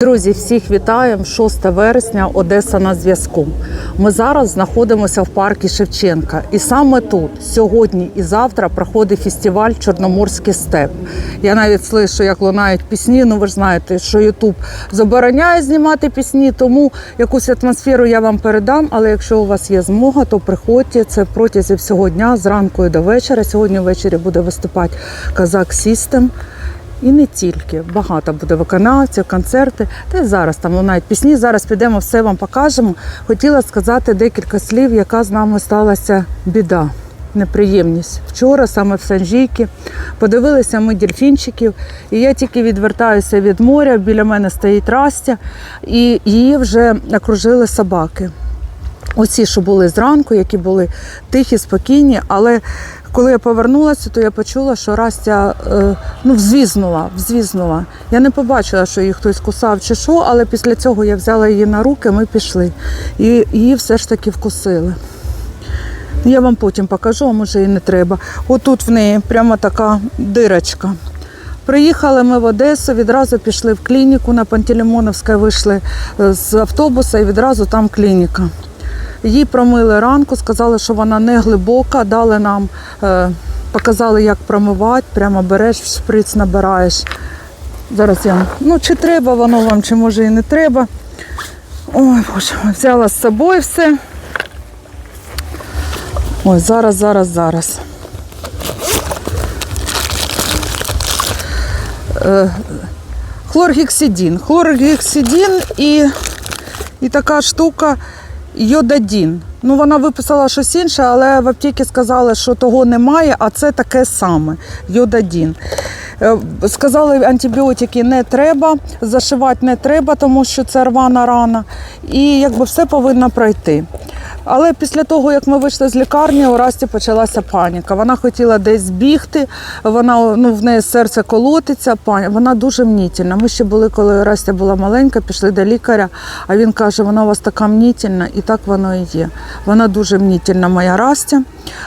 Друзі, всіх вітаємо. 6 вересня, Одеса на зв'язку. Ми зараз знаходимося в парку Шевченка. І саме тут, сьогодні і завтра, проходить фестиваль Чорноморський степ. Я навіть слышу, як лунають пісні. Ну ви ж знаєте, що Ютуб забороняє знімати пісні, тому якусь атмосферу я вам передам. Але якщо у вас є змога, то приходьте. Це протязі всього дня, зранку і до вечора. Сьогодні ввечері буде виступати Казак Сістем. І не тільки багато буде виконавців, концерти. Та й зараз там лунають пісні. Зараз підемо, все вам покажемо. Хотіла сказати декілька слів, яка з нами сталася біда, неприємність. Вчора саме в Санжійці подивилися ми дельфінчиків, і я тільки відвертаюся від моря. Біля мене стоїть Растя, і її вже окружили собаки. Оці, що були зранку, які були тихі, спокійні, але коли я повернулася, то я почула, що Растя е, ну, взвізнула, взвізнула. Я не побачила, що її хтось кусав чи що, але після цього я взяла її на руки, ми пішли. І її все ж таки вкусили. Я вам потім покажу, а може і не треба. Отут в неї прямо така дирочка. Приїхали ми в Одесу, відразу пішли в клініку на Пантелеймоновське, вийшли е, з автобуса і відразу там клініка. Їй промили ранку, сказали, що вона не глибока, дали нам, е, показали, як промивати, прямо береш, в шприц набираєш. Зараз я, ну чи треба воно вам, чи може і не треба. Ой, Боже, взяла з собою все. Ой, зараз, зараз, зараз. Е, Хлоргексидин. Хлоргексидин і, і така штука йодадін. Ну, вона виписала щось інше, але в аптеці сказали, що того немає, а це таке саме йодадін. Е, Сказали, антибіотики не треба, зашивати не треба, тому що це рвана рана. І якби все повинно пройти. Але після того, як ми вийшли з лікарні, у Расті почалася паніка. Вона хотіла десь збігти, вона ну в неї серце колотиться. Пані, вона дуже мнітільна. Ми ще були, коли Растя була маленька, пішли до лікаря. А він каже: вона у вас така мнітільна, і так воно і є. Вона дуже мнітільна, моя Растя.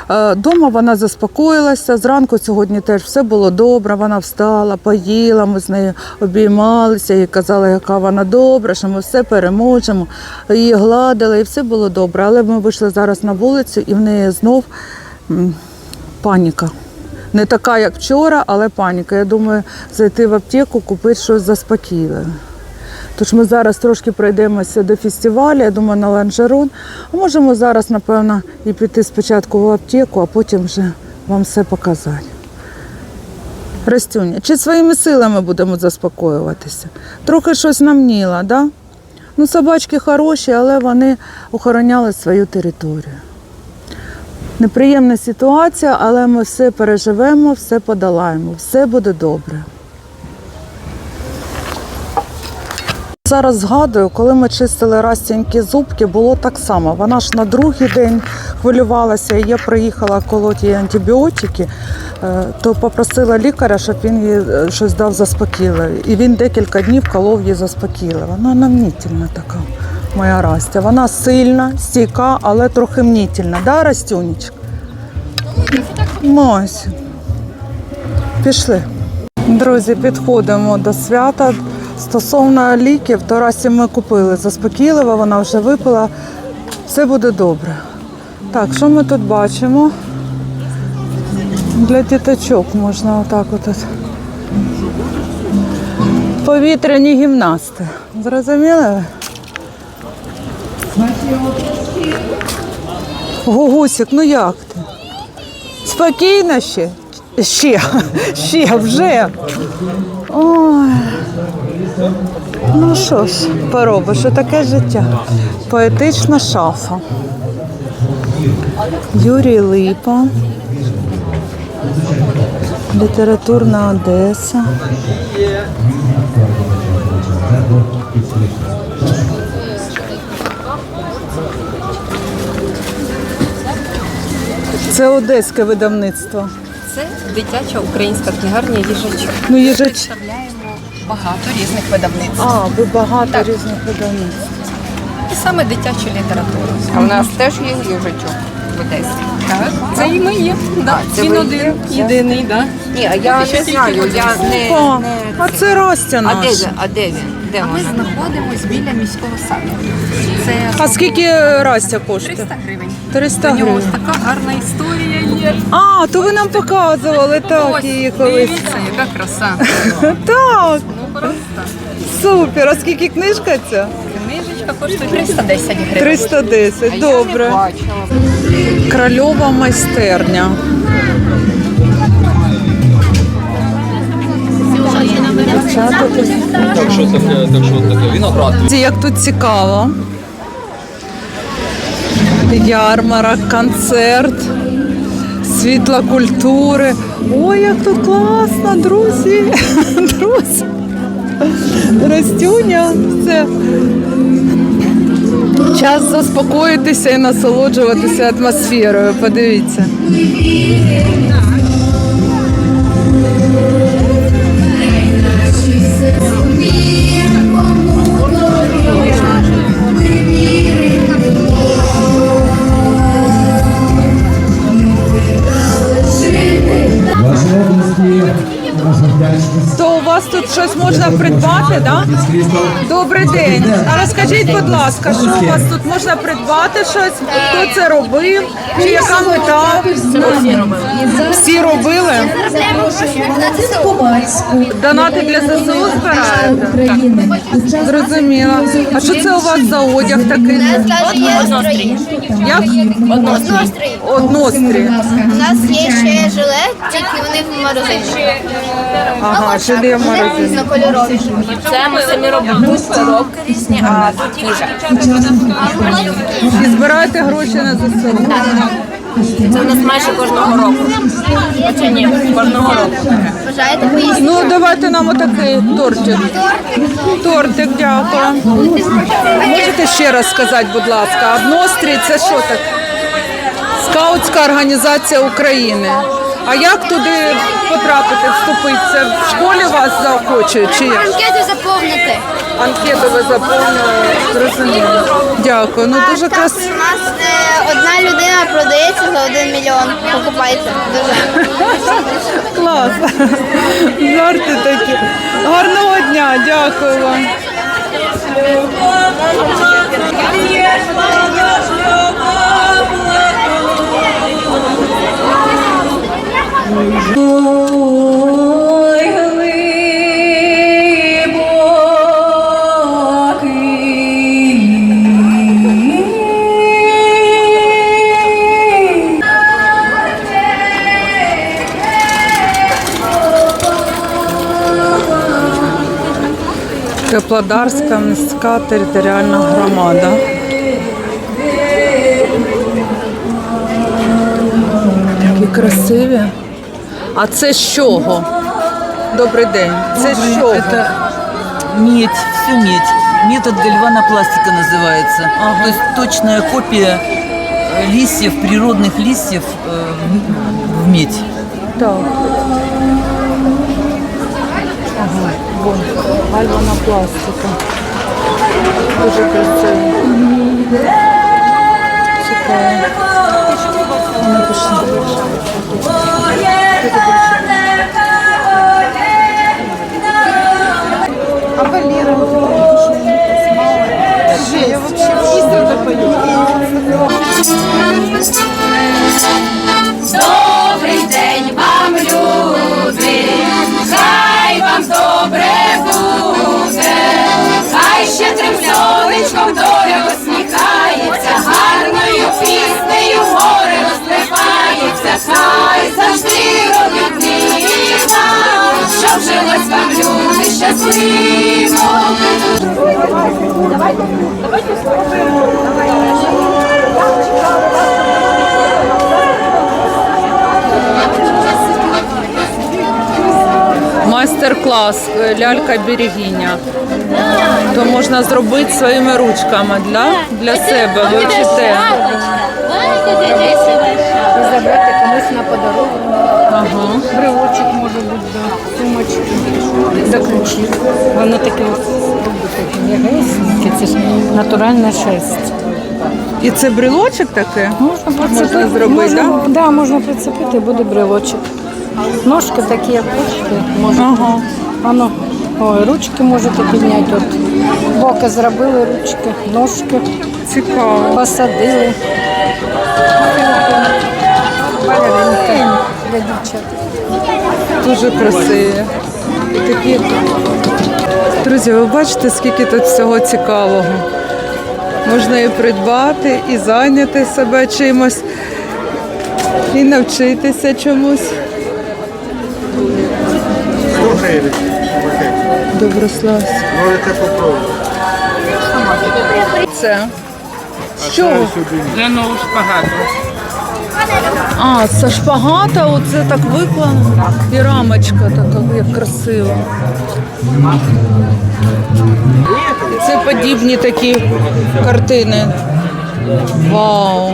Е, Дома вона заспокоїлася. Зранку сьогодні теж все було добре. Вона встала, поїла. Ми з нею обіймалися і казали, яка вона добра, що ми все переможемо. Її гладили, і все було добре. Але ми вийшли зараз на вулицю, і в неї знов паніка. Не така, як вчора, але паніка. Я думаю, зайти в аптеку, купити щось заспокійливе. Тож ми зараз трошки пройдемося до фестивалю, я думаю, на ланжерон. А можемо зараз, напевно, і піти спочатку в аптеку, а потім вже вам все показати. Растюня, чи своїми силами будемо заспокоюватися? Трохи щось намніла, да? Ну, собачки хороші, але вони охороняли свою територію. Неприємна ситуація, але ми все переживемо, все подолаємо, все буде добре. Зараз згадую, коли ми чистили Растінькі зубки, було так само. Вона ж на другий день хвилювалася, і я приїхала колоти їй антибіотики, е, то попросила лікаря, щоб він їй е, щось дав заспокійливе. І він декілька днів колов їй заспокійливе. Вона намнітельна така, моя Растя. Вона сильна, стійка, але трохи мнітельна. Да, Растюнечка? Мось. Пішли. Друзі, підходимо до свята. Стосовно ліків, то Расі ми купили заспокійливо, вона вже випила. Все буде добре. Так, що ми тут бачимо? Для діточок можна отак от. Повітряні гімнасти. Зрозуміли? ви? Гугусик, ну як ти? Спокійно ще? Ще, ще, вже. Ой. Ну що ж, поробиш, таке життя. Поетична шафа. Юрій Липа. Літературна Одеса. Це одеське видавництво. Це дитяча українська книгарня їжачок. Ну, їжач. Представляємо багато різних видавництв. А, ви багато Так. різних видавництв. І саме дитячу літературу. А у нас теж є їжачок в Одесі. Так, це і ми є. Да. це Він ви один, є? єдиний, да. Ні, а я не знаю, я не, О, не а це Растя а де наш. він? А де він? Де А ми вона? знаходимось біля міського саду. Це А скільки Растя коштує? 300 гривень. 300 У нього ось гривень. така гарна історія є. А, то ви нам показували так Ось, її колись. дивіться, яка краса. Так, просто. супер. А скільки книжка ця? Книжечка коштує 310 гривень. 310, добре. Крольова майстерня. Так що таке, так що таке? Виноград. Як тут цікаво. Ярмарок, концерт, світла культури. Ой, як тут класно, друзі. Друзі. Растюня, це Час заспокоїтися і насолоджуватися атмосферою. Подивіться. Ваші вас можна придбати, так? Добрий день. А розкажіть, будь ласка, що у вас тут можна придбати щось? Хто це робив? Чи яка мета? Всі робили? Донати для ЗСУ збираєте? Зрозуміло. А що це у вас за одяг такий? Однострій. Як? Однострій. Однострі. У нас є ще жилет, тільки вони в морозині. Ага, жиле морозині. Різнокольорові. Це ми самі робимо. Тут коробки різні, а тут їжа. І збираєте гроші на ЗСУ. Це у нас майже кожного року. Хоча ні, кожного року. Бажаєте поїсти? Ну, давайте нам отакий тортик. Тортик, дякую. Можете ще раз сказати, будь ласка, однострій це що таке? Скаутська організація України. А як туди потрапити, вступити? Це в школі вас заохочують чи як? Анкету заповнити. Анкету ви заповнили, зрозуміло. Дякую. Ну дуже красиво. у нас е, одна людина продається за один мільйон. Покупайте. Дуже. Клас. Жарти такі. Гарного дня, дякую вам. Теплодарська міська територіальна громада. Такі красиві. А це з чого? Добрий день. Це з чого? Это медь, все медь. Метод гальванопластика называется. То есть точная копия э, листьев, природных листьев э, в- в медь. Так. Вон, гальвана пластика. Дуже красиво. Цікаво. А Валера? Я вообще чисто допою. Сонечком доля посміхається, гарною піснею горе розпливається, хай завжди робітнима, щоб жилось вам люди щасливо. Майстер-клас е, лялька берегиня. То можна зробити своїми ручками для, для себе. Ви вчите. Забрати комусь на подарунок. Ага. Брелочок може бути, да. сумочки, до ключів. Воно таке м'ягесеньке, це ж натуральна шерсть. І це брелочок таке? Можна Можна зробити, так? можна, да, можна прицепити, буде брелочок. Ножки такі, як хочете, можна. Ага. Воно Ой, ручки можете підняти. От боки зробили ручки, ножки Цікаво. посадили. Балеринки для дівчат. Дуже красиві. Такі. Друзі, ви бачите, скільки тут всього цікавого. Можна і придбати, і зайняти себе чимось, і навчитися чомусь. Доброслав. Можете попробувати. Це. Що? Для нового шпагату. А, це шпагата, оце так виклано. І рамочка така, як красиво. Це подібні такі картини. Вау.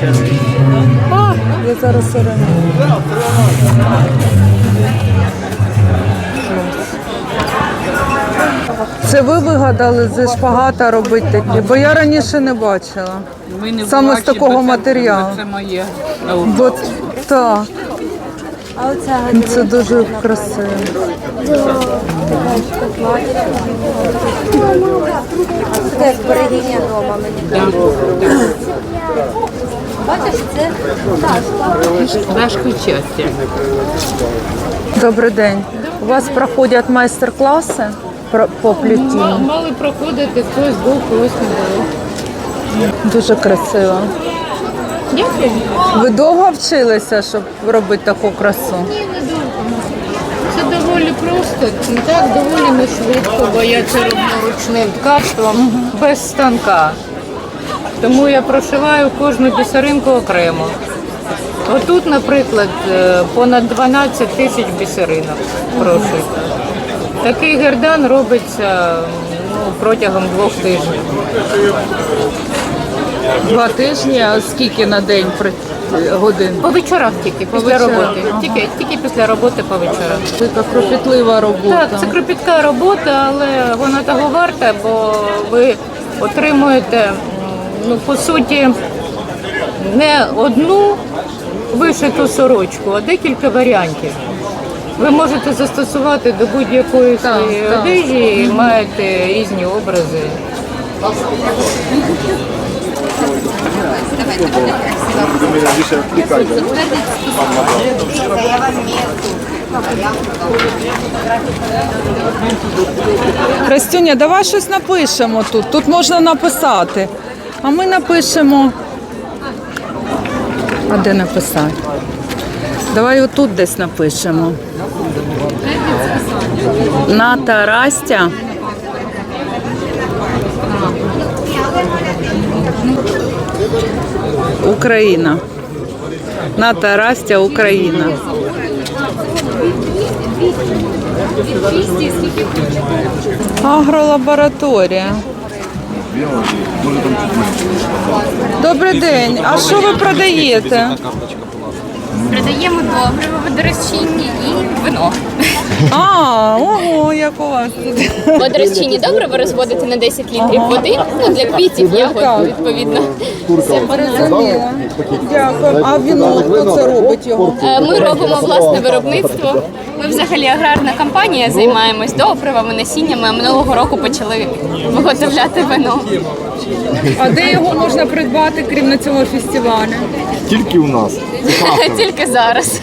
А, я зараз оренду. Це ви вигадали зі шпагата робити такі, бо я раніше не бачила. Ви не Саме з такого це- матеріалу. бо Це моє. Бо так. Це дуже красиво. Дашка щастя. Добрий день. У вас проходять майстер-класи по плетінню? Мали проходити, хтось був, когось не було. Дуже красиво. Дякую. Ви довго вчилися, щоб робити таку красу? Ні, не довго. Це доволі просто, так доволі не швидко, бо я це роблю ручним ткацтвом без станка. Тому я прошиваю кожну бісеринку окремо. Отут, наприклад, е, понад 12 тисяч бісеринок прошито. Такий гердан робиться ну, протягом двох тижнів. Два тижні, а скільки на день при- годин? По вечорах тільки, після вечорах, роботи. Тільки, тільки після роботи по вечорах. Така кропітлива робота. Так, це кропітка робота, але вона того варта, бо ви отримуєте, ну, по суті, не одну вишиту сорочку, а декілька варіантів. Ви можете застосувати до будь-якої своєї так. одежі і маєте різні образи. Крастюня, давай щось напишемо тут. Тут можна написати. А ми напишемо. А де написати? Давай отут десь напишемо. Ната Растя. Україна. Ната Растя, Україна. Агролабораторія. Добрий день. А що ви продаєте? Продаємо добриво водорозчинні і вино. А, ого, як у вас тут. Водорозчинні добриво розводити на 10 літрів води, ну для квітів, ягод, відповідно. Зрозуміла. Дякую. А віно хто це робить його? Е, Ми робимо власне виробництво. Ми взагалі аграрна компанія займаємось добривами, насіннями. а Минулого року почали виготовляти вино. А де його можна придбати, крім на цьому фестивалю? Тільки у нас. Тільки зараз.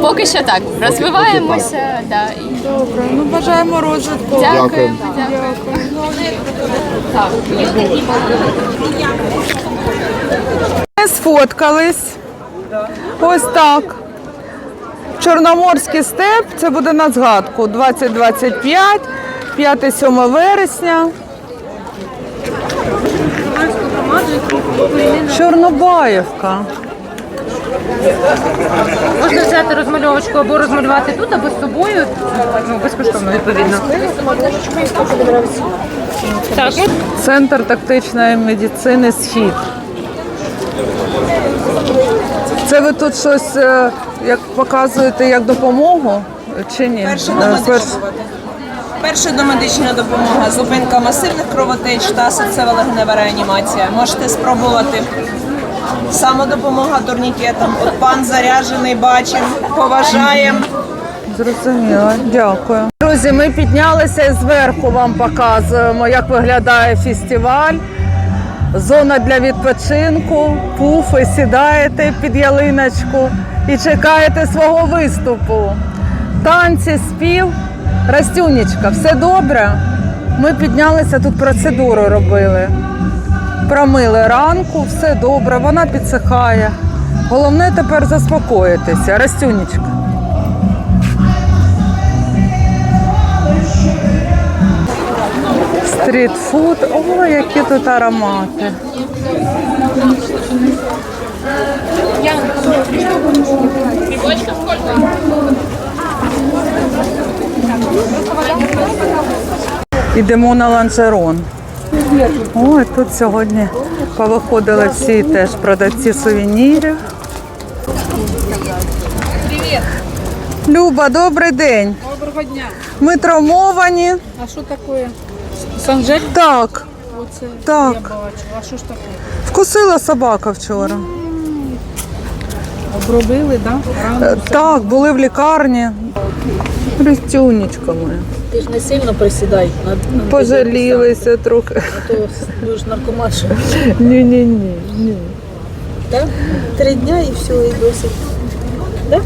Поки що так. Розвиваємося. Да, і Добре, ну бажаємо розвитку. дякую. Ми сфоткались. Ось так. Чорноморський степ, це буде на згадку 2025, 5-7 вересня. Чорнобаївка. Можна взяти розмальовочку або розмалювати тут, або з собою, ну, безкоштовно, відповідно. Так, Центр тактичної медицини Схід. Це ви тут щось е, як показуєте як допомогу чи ні? Перша Е, Перша домедична допомога, зупинка масивних кровотеч та серцево-легенева реанімація. Можете спробувати. Самодопомога турнікетом. От пан заряджений, бачимо, поважаємо. Зрозуміло, дякую. Друзі, ми піднялися і зверху вам показуємо, як виглядає фестиваль. Зона для відпочинку, пуфи, сідаєте під ялиночку і чекаєте свого виступу. Танці, спів. Растюнечка, все добре? Ми піднялися, тут процедуру робили. Промили ранку, все добре, вона підсихає. Головне тепер заспокоїтися. Растюнечка. Стрітфуд. О, які тут аромати. Ідемо на ланжерон. Ой, тут сьогодні повиходили всі теж продавці сувенірів. Люба, добрий день. Доброго дня. Ми травмовані. А що таке? Санжель? Так, Оце Так. я бачу. А що ж таке? вкусила собака вчора. Обробили, так? Да? Е. Так, були в лікарні. Рістюнечка моя. Ти ж не сильно присідай. На, на Пожалілися трохи. А то будеш наркоманша. Ні, ні, ні. Так? Три дня і все, і досить. Да?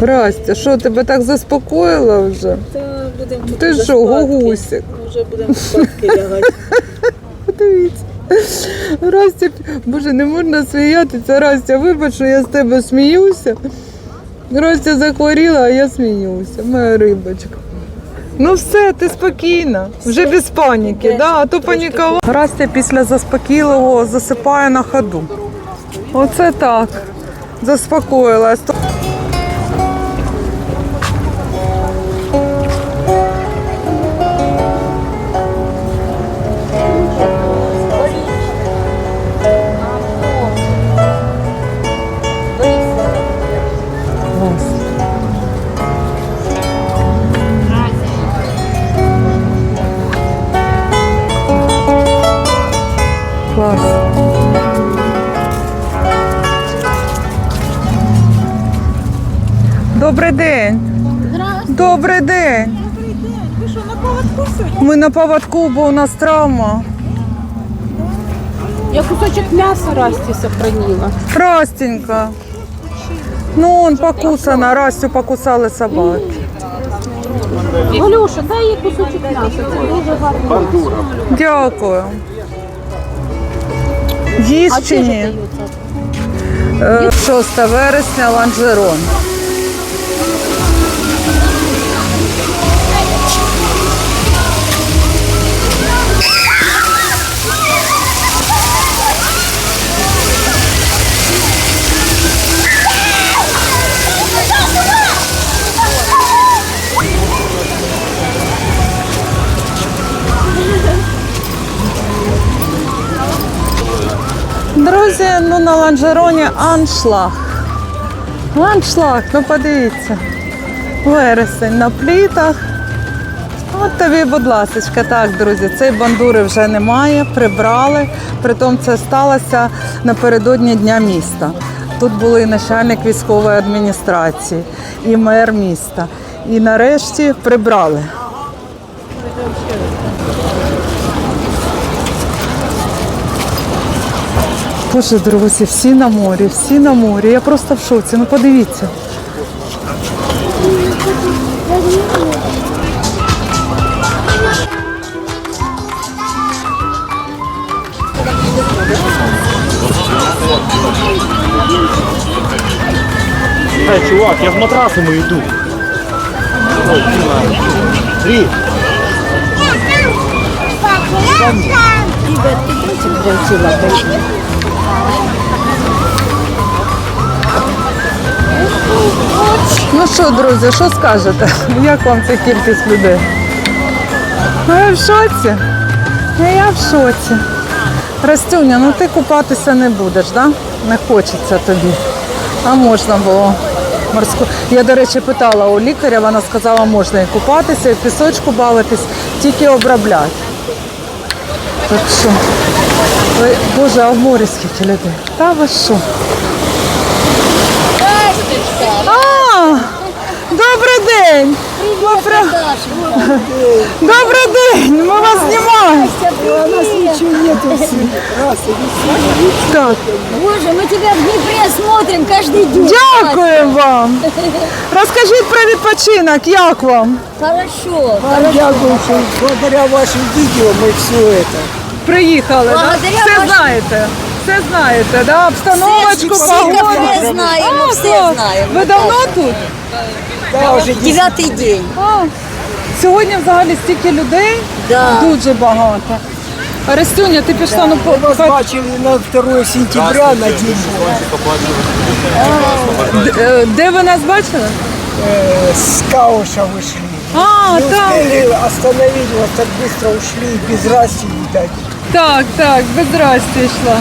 Растя, що тебе так заспокоїло вже? Та будемо Ти що, гугусик? Вже будемо спадки лягати. Подивіться. Растя, боже, не можна сміятися. Растя, вибач, що я з тебе сміюся. Растя захворіла, а я сміюся. Моя рибочка. Ну все, ти спокійна, вже без паніки, да? а то панікала. Растя після заспокійливого засипає на ходу. Оце так. Заспокоїлась. Добрий день. Добрий день. Ви що, на поводку сьогодні? Ми на поводку, бо у нас травма. Я кусочок м'яса Расті сохранила. Растенька. Ну, он покусана, Растю покусали собаки. Галюша, дай їй кусочок м'яса. Це дуже гарно. Дякую. Їсть чи ні? Е, 6 вересня ланжерон. Ланжероні аншлаг. Аншлаг, ну подивіться. Вересень на плітах. От тобі, будь ласка, так, друзі, цієї бандури вже немає, прибрали. Притом це сталося напередодні Дня міста. Тут були і начальник військової адміністрації, і мер міста. І нарешті прибрали. Боже, друзі, всі на морі, всі на морі. Я просто в шоці. Ну подивіться. Эй, чувак, я в матрасами иду. Три. Ну що, друзі, що скажете? Як вам ця кількість людей? Ну я в шоці. Ну, я в шоці. Растюня, ну ти купатися не будеш, да? Не хочеться тобі. А можна було. Морську. Я, до речі, питала у лікаря, вона сказала, можна і купатися, і в пісочку бавитись, тільки обробляти. Так що Боже, а в морі скільки людей. Та ви що? А, добрий день! Ми про- Добрий день! Ми вас знімаємо! У нас ничего нету. Так, Боже, мы тебя в Днепре смотрим каждый день. дякую вам! Розкажіть про відпочинок, як вам? Хорошо. Дякую, что благодаря вашим видео мы все это. Приїхали, да? Благодаря Все вашим- знаєте. Все знаєте, да? обстановочку, Все погоду. кафе знаємо, А, все клас. знаємо. Ви давно тут? Да, уже Девятый день. А, сьогодні взагалі стільки людей, Да. дуже багато. Растюня, ти пішла ну, по, Мы вас по- бачили на 2 сентября на день Д- е, де ви нас бачили? э, с Кауша вышли. А, Не там. успели остановить, вас так быстро ушли, без расти, видать. Так, так, без здрасті йшла.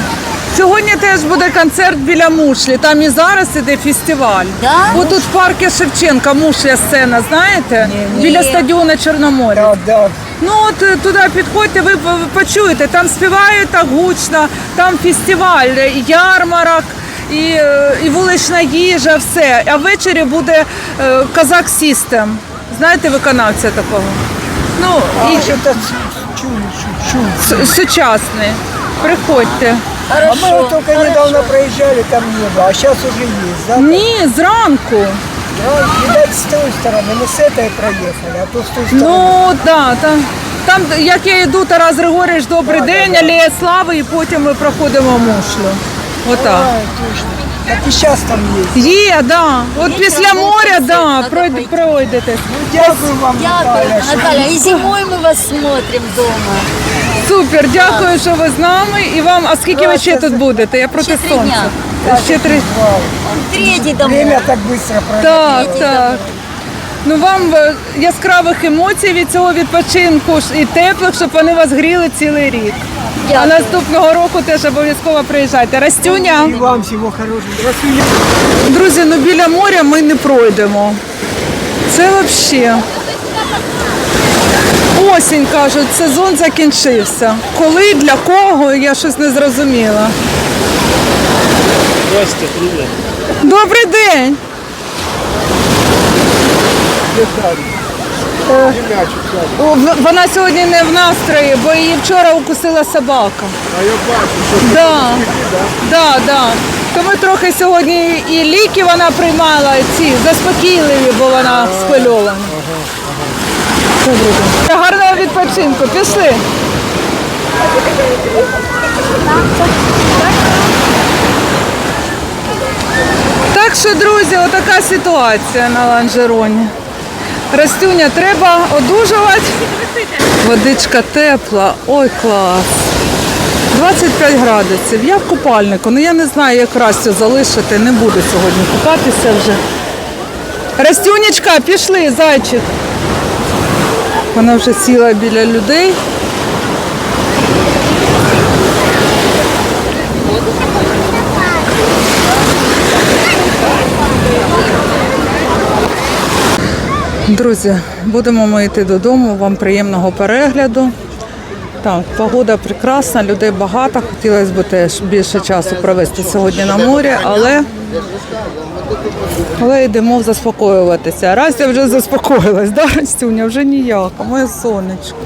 Сьогодні теж буде концерт біля Мушлі. Там і зараз іде фестиваль. Да? Отут в парку Шевченка Мушля сцена, знаєте? Ні. Біля стадіону Чорноморя. Да, да. Ну от е, туди підходьте, ви почуєте, там співають так гучно, там фестиваль, е, ярмарок. І, е, і вулична їжа, все. А ввечері буде е, Казак Сістем. Знаєте виконавця такого? Ну, И і сучасний. Приходьте. А мы вот только недавно проезжали, там не было, а сейчас уже есть, да? Ні, зранку. Да, видать, с той стороны, мы с этой проехали, а то с той стороны. Ну так, там, там, як я йду, Тарас Григорійович, добрий день, алея слави, і потім ми проходимо мушлю. Отак. А, точно. Так и сейчас там есть. Є, да. От після моря, да, пройд- пройдете. Дякую вам, Наталья, что Наталья, и зимой мы вас смотрим дома. Супер, дякую, що ви з нами. І вам, а скільки ви ще тут будете? Я проти Ще три сонця. дня. Ще три. Вау. Третий домой. Время так быстро пролетело. Так, так. Ну вам е, яскравих емоцій від цього відпочинку ж і теплих, щоб вони вас гріли цілий рік. А Дякую. наступного року теж обов'язково приїжджайте. Растюня. И вам всего хорошего. Друзі, ну біля моря ми не пройдемо. Це взагалі. Осінь кажуть, сезон закінчився. Коли, для кого, я щось не зрозуміла. Здрасте, привіт. Добрий день! Е, о, в- Вона сьогодні не в настрої, бо її вчора укусила собака. А я бачу, що Да, да, да. То ми трохи сьогодні і ліки вона приймала, ці заспокійливі, бо вона схвильована. Добрий. Гарного відпочинку. Пішли. Так що, друзі, отака ситуація на ланжероні. Растюня, треба одужувати. Водичка тепла, ой клас. 25 градусів. Я в купальнику. Ну я не знаю, як Растю залишити. Не буду сьогодні купатися вже. Растюнечка, пішли, зайчик. Вона вже сіла біля людей. Друзі, будемо ми йти додому. Вам приємного перегляду. Так, погода прекрасна, людей багато. Хотілося б теж більше часу провести сьогодні на морі, але, але йдемо заспокоюватися. Растя вже заспокоїлась, да, Растюня? Вже а моє сонечко.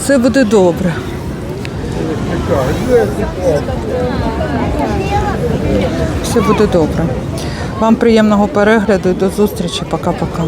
Все буде добре. Все буде добре. Вам приємного перегляду і до зустрічі. Пока-пока.